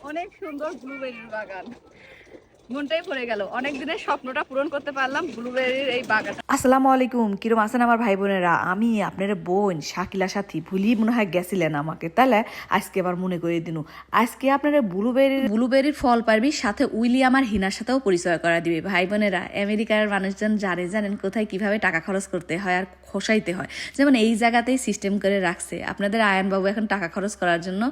অনেক সুন্দর ব্লুবেরির বাগান। মনটাই ভরে গেল। অনেক দিনের স্বপ্নটা পূরণ করতে পারলাম ব্লুবেরির এই বাগান আসসালামু আলাইকুম কিরম আছেন আমার ভাই বোনেরা? আমি আপনার বোন শাকিলা সাথী ভুলি মনে হয় গেছিলেন আমাকে। তাহলে আজকে আবার মনে করে দিনু। আজকে আপনারা ব্লুবেরির ব্লুবেরির ফল পারবি সাথে উইলিয়াম আর হিনার সাথেও পরিচয় করা দিবে। ভাই বোনেরা আমেরিকার মানুষজন জানে জানেন কোথায় কীভাবে টাকা খরচ করতে হয় আর খসাইতে হয়। যেমন এই জায়গাতেই সিস্টেম করে রাখছে। আপনাদের আয়নবাবু এখন টাকা খরচ করার জন্য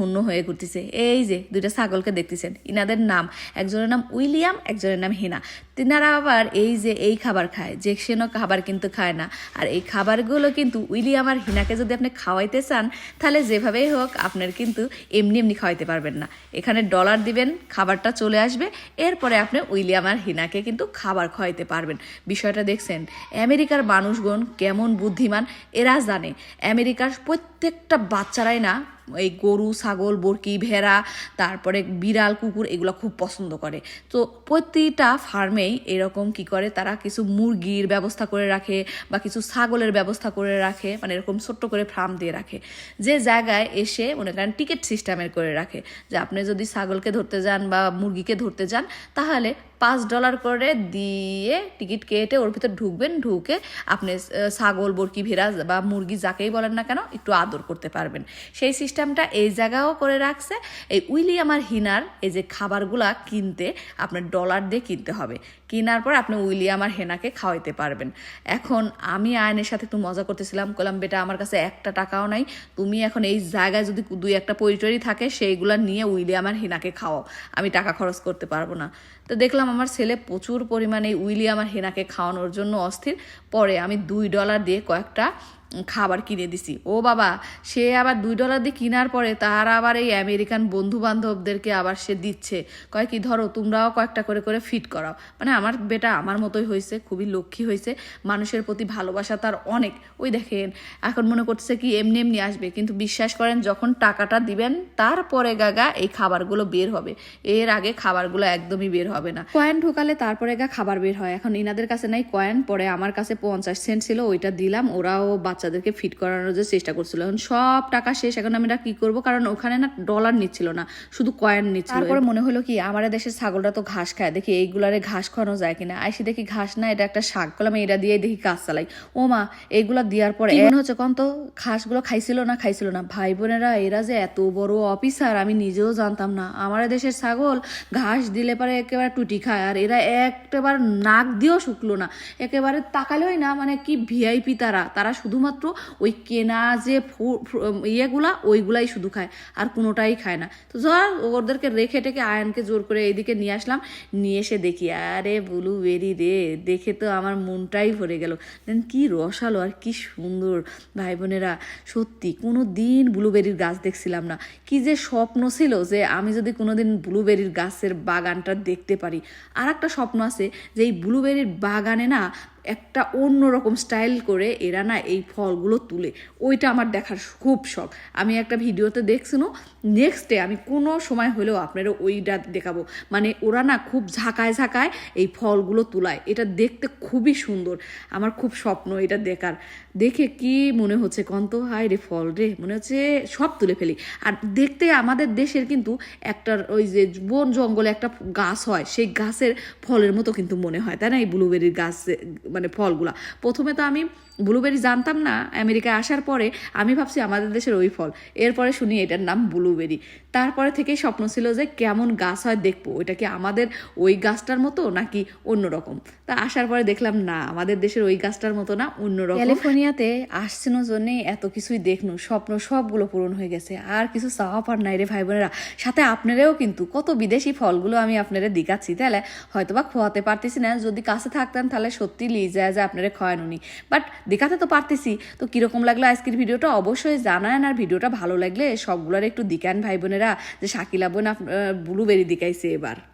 হন্য হয়ে ঘুরতেছে। এই যে দুইটা ছাগলকে দেখতেছেন। ইনাদের নাম একজনের নাম উইলিয়াম, একজনের নাম হিনা। তিনারা আবার এই যে এই খাবার খায়, যে সেনো খাবার কিন্তু খায় না। আর এই খাবারগুলো কিন্তু উইলিয়াম আর হিনাকে যদি আপনি খাওয়াইতে চান, তাহলে যেভাবেই হোক আপনার কিন্তু এমনি এমনি খাওয়াইতে পারবেন না। এখানে ডলার দিবেন, খাবারটা চলে আসবে, এরপরে আপনি উইলিয়াম আর হিনাকে কিন্তু খাবার খাওয়াইতে পারবেন। বিষয়টা দেখছেন, আমেরিকার মানুষগণ কেমন বুদ্ধিমান, এরা জানে, আমেরিকার প্রত্যেকটা বাচ্চারাই না এই গরু, ছাগল, বরকি, ভেড়া, তারপরে বিড়াল, কুকুর এগুলো খুব পছন্দ করে। তো প্রতিটা ফার্মেই এরকম কি করে, তারা কিছু মুরগির ব্যবস্থা করে রাখে বা কিছু ছাগলের ব্যবস্থা করে রাখে মানে এরকম ছোট্ট করে ফার্ম দিয়ে রাখে। যে জায়গায় এসে মনে করেন টিকিট সিস্টেমের করে রাখে। যে আপনি যদি ছাগলকে ধরতে যান বা মুরগিকে ধরতে যান, তাহলে পাঁচ ডলার করে দিয়ে টিকিট কেটে ওর ভিতর ঢুকবেন, ঢুকে আপনি ছাগল, বরকি, ভেড়া বা মুরগি যাকেই বলেন না কেন, একটু আদর করতে পারবেন। সেই সিস্টেমটা এই জায়গাও করে রাখছে। এই উইলি আমার হিনার, এই যে খাবারগুলা কিনতে আপনার ডলার দিয়ে কিনতে হবে। কেনার পর আপনি উইলিয়াম আর হেনাকে খাওয়াইতে পারবেন। এখন আমি আয়নের সাথে একটু মজা করতেছিলাম কলাম বেটা, আমার কাছে একটা টাকাও নাই। তুমি এখন এই জায়গায় যদি দুই একটা পরিচয়ই থাকে, সেইগুলা নিয়ে উইলিয়াম আর হিনাকে খাওয়াও। আমি টাকা খরচ করতে পারব না। তো দেখলাম আমার ছেলে প্রচুর পরিমাণে উইলি উইলিয়াম আর হেনাকে খাওয়ানোর জন্য অস্থির। পরে আমি দুই ডলার দিয়ে কয়েকটা খাবার কিনে দিছি। ও বাবা, সে আবার দুই ডলার দিয়ে কেনার পরে তার আবার এই আমেরিকান বন্ধু বান্ধবদেরকে আবার সে দিচ্ছে। কয় কি, ধরো তোমরাও কয়েকটা করে করে ফিট করাও। মানে আমার বেটা আমার মতোই হয়েছে, খুবই লক্ষ্মী হয়েছে। মানুষের প্রতি ভালোবাসা তার অনেক। ওই দেখেন, এখন মনে করতেছে কি, এমনি এমনি আসবে। কিন্তু বিশ্বাস করেন, যখন টাকাটা দিবেন, তারপরে গাগা এই খাবারগুলো বের হবে। এর আগে খাবারগুলো একদমই বের হবে না। কয়েন ঢোকালে তারপরে গা খাবার বের হয়। এখন ইনাদের কাছে নাই কয়েন পরে আমার কাছে পঞ্চাশ সেন্ট ছিল, ওইটা দিলাম। ওরাও বাচ্চাদেরকে ফিট করানোর যে চেষ্টা করছিল। এখন সব টাকা শেষ এখন আমরা কি করব? কারণ ওখানে না ডলার নিচ্ছিল না শুধু কয়েন নিচ্ছিল। তারপরে মনে হলো কি আমাদের দেশের ছাগলটা তো ঘাস খায় দেখি এইগুলারে ঘাস খাওয়ানো যায় কিনা? আইসি দেখি ঘাস না এটা একটা শাক করলাম এটা দিয়ে দেখি কাজ চালাই। ও মা এইগুলা দেওয়ার পরে মনে হচ্ছে কোন তো ঘাসগুলো খাইছিল না খাইছিল না। ভাই বোনেরা এরা যে এত বড় অফিসার আমি নিজেও জানতাম না। আমাদের দেশের ছাগল ঘাস দিলে পরে একেবারে টুটি খায় আর এরা একবার নাক দিয়েও শুকলো না। একেবারে তাকালেই না মানে কি ভিআইপি তারা। তারা শুধুমাত্র ওই কেনা যে ইয়েগুলা, ওইগুলাই শুধু খায়, আর কোনোটাই খায় না। তো ধর, ওদেরকে রেখে টেকে আয়নকে জোর করে এইদিকে নিয়ে আসলাম, নিয়ে এসে দেখি, আরে ব্লু বেরি রে, দেখে তো আমার মনটাই ভরে গেল। দেন কি রসালো আর কি সুন্দর, ভাই বোনেরা, সত্যি কোনো দিন ব্লুবেরির গাছ দেখছিলাম না। কি যে স্বপ্ন ছিল যে আমি যদি কোনোদিন ব্লুবেরির গাছের বাগানটা দেখতে পারি। আর একটা স্বপ্ন আছে যে এই ব্লুবেরির বাগানে না একটা অন্যরকম স্টাইল করে এরা না এই ফলগুলো তুলে। ওইটা আমার দেখার খুব শখ। আমি একটা ভিডিওতে দেখছিনো নেক্সট ডে আমি কোনো সময় হলেও আপনারা ওইটা দেখাবো। মানে ওরা না খুব ঝাঁকায় ঝাঁকায় এই ফলগুলো তুলায়। এটা দেখতে খুবই সুন্দর। আমার খুব স্বপ্ন এটা দেখার। দেখে কি মনে হচ্ছে কন্ত? হায় রে ফল রে, মনে হচ্ছে সব তুলে ফেলি। আর দেখতে আমাদের দেশের কিন্তু একটা ওই যে বন জঙ্গলে একটা গাছ হয়, সেই গাছের ফলের মতো কিন্তু মনে হয়, তাই না? এই ব্লুবেরির গাছ মানে ফলগুলা। প্রথমে তো আমি ব্লুবেরি জানতাম না, আমেরিকায় আসার পরে আমি ভাবছি আমাদের দেশের ওই ফল। এরপরে শুনি এটার নাম ব্লুবেরি তারপরে থেকেই স্বপ্ন ছিল যে কেমন গাছ হয় দেখব। ওইটা কি আমাদের ওই গাছটার মতো নাকি অন্যরকম তা আসার পরে দেখলাম, না, আমাদের দেশের ওই গাছটার মতো না অন্যরকম ক্যালিফোর্নিয়াতে আসছেন জন্যে এত কিছুই দেখনু, স্বপ্ন সবগুলো পূরণ হয়ে গেছে। আর কিছু চাওয়া পার নাই রে ভাই বোনেরা সাথে আপনারাও কিন্তু, কত বিদেশি ফলগুলো আমি আপনারা দেখাচ্ছি তাহলে হয়তো বা খোয়াতে পারতেছি না, যদি কাছে থাকতেন তাহলে সত্যি যায় যা আপনারা খয়ান উনি। বাট দেখাতে তো পারতেছি। তো কীরকম লাগল আজকের ভিডিওটা? অবশ্যই জানান আর ভিডিওটা ভালো লাগলে সবগুলোর একটু দিকান ভাই বোনেরা, যে শাকিলা বোন আপনার ব্লুবেরি দিকাইছে এবার।